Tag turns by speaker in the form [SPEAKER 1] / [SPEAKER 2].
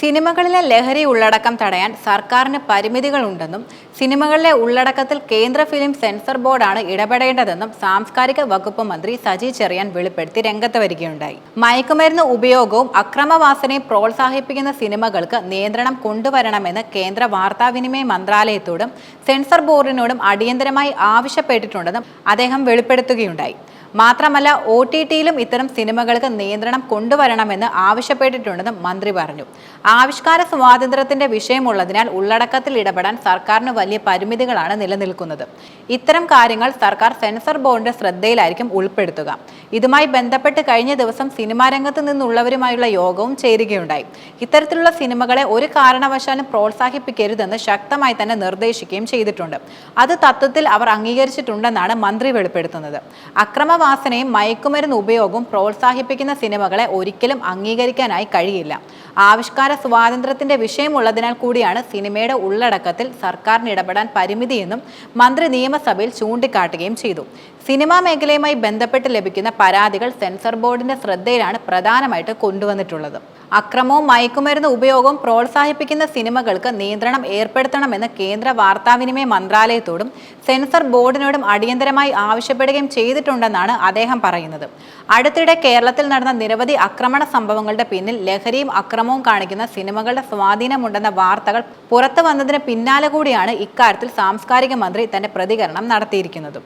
[SPEAKER 1] സിനിമകളിലെ ലഹരി ഉള്ളടക്കം തടയാൻ സർക്കാരിന് പരിമിതികളുണ്ടെന്നും സിനിമകളിലെ ഉള്ളടക്കത്തിൽ കേന്ദ്ര ഫിലിം സെൻസർ ബോർഡാണ് ഇടപെടേണ്ടതെന്നും സാംസ്കാരിക വകുപ്പ് മന്ത്രി സജി ചെറിയാൻ വെളിപ്പെടുത്തി രംഗത്ത് വരികയുണ്ടായി. മയക്കുമരുന്ന് ഉപയോഗവും അക്രമവാസനയും പ്രോത്സാഹിപ്പിക്കുന്ന സിനിമകൾക്ക് നിയന്ത്രണം കൊണ്ടുവരണമെന്ന് കേന്ദ്ര വാർത്താവിനിമയ മന്ത്രാലയത്തോടും സെൻസർ ബോർഡിനോടും അടിയന്തരമായി ആവശ്യപ്പെട്ടിട്ടുണ്ടെന്നും അദ്ദേഹം വെളിപ്പെടുത്തുകയുണ്ടായി. മാത്രമല്ല ഒ ടി ടിയിലും ഇത്തരം സിനിമകൾക്ക് നിയന്ത്രണം കൊണ്ടുവരണമെന്ന് ആവശ്യപ്പെട്ടിട്ടുണ്ടെന്നും മന്ത്രി പറഞ്ഞു. ആവിഷ്കാര സ്വാതന്ത്ര്യത്തിന്റെ വിഷയമുള്ളതിനാൽ ഉള്ളടക്കത്തിൽ ഇടപെടാൻ സർക്കാരിന് വലിയ പരിമിതികളാണ് നിലനിൽക്കുന്നത്. ഇത്തരം കാര്യങ്ങൾ സർക്കാർ സെൻസർ ബോർഡിന്റെ ശ്രദ്ധയിലായിരിക്കും ഉൾപ്പെടുത്തുക. ഇതുമായി ബന്ധപ്പെട്ട് കഴിഞ്ഞ ദിവസം സിനിമാ രംഗത്ത് നിന്നുള്ളവരുമായുള്ള യോഗവും ചേരുകയുണ്ടായി. ഇത്തരത്തിലുള്ള സിനിമകളെ ഒരു കാരണവശാലും പ്രോത്സാഹിപ്പിക്കരുതെന്ന് ശക്തമായി തന്നെ നിർദ്ദേശിക്കുകയും ചെയ്തിട്ടുണ്ട്. അത് തത്വത്തിൽ അവർ അംഗീകരിച്ചിട്ടുണ്ടെന്നാണ് മന്ത്രി വെളിപ്പെടുത്തുന്നത്. അക്രമവാസനയും മയക്കുമരുന്ന് ഉപയോഗവും പ്രോത്സാഹിപ്പിക്കുന്ന സിനിമകളെ ഒരിക്കലും അംഗീകരിക്കാനായി കഴിയില്ല. ആവിഷ്കാര സ്വാതന്ത്ര്യത്തിന്റെ വിഷയമുള്ളതിനാൽ കൂടിയാണ് സിനിമയുടെ ഉള്ളടക്കത്തിൽ സർക്കാരിന് ഇടപെടാൻ പരിമിതിയെന്നും മന്ത്രി നിയമസഭയിൽ ചൂണ്ടിക്കാട്ടുകയും ചെയ്തു. സിനിമാ മേഖലയുമായി ബന്ധപ്പെട്ട് ലഭിക്കുന്ന പരാതികൾ സെൻസർ ബോർഡിന്റെ ശ്രദ്ധയിലാണ് പ്രധാനമായിട്ട് കൊണ്ടുവന്നിട്ടുള്ളത്. അക്രമവും മയക്കുമരുന്ന് ഉപയോഗവും പ്രോത്സാഹിപ്പിക്കുന്ന സിനിമകൾക്ക് നിയന്ത്രണം ഏർപ്പെടുത്തണമെന്ന് കേന്ദ്ര വാർത്താവിനിമയ മന്ത്രാലയത്തോടും സെൻസർ ബോർഡിനോടും അടിയന്തരമായി ആവശ്യപ്പെടുകയും ചെയ്തിട്ടുണ്ടെന്നാണ് അദ്ദേഹം പറയുന്നത്. അടുത്തിടെ കേരളത്തിൽ നടന്ന നിരവധി ആക്രമണ സംഭവങ്ങളുടെ പിന്നിൽ ലഹരിയും അക്രമവും കാണിക്കുന്ന സിനിമകളുടെ സ്വാധീനമുണ്ടെന്ന വാർത്തകൾ പുറത്തു വന്നതിന് പിന്നാലെ കൂടിയാണ് ഇക്കാര്യത്തിൽ സാംസ്കാരിക മന്ത്രി തന്റെ പ്രതികരണം നടത്തിയിരിക്കുന്നത്.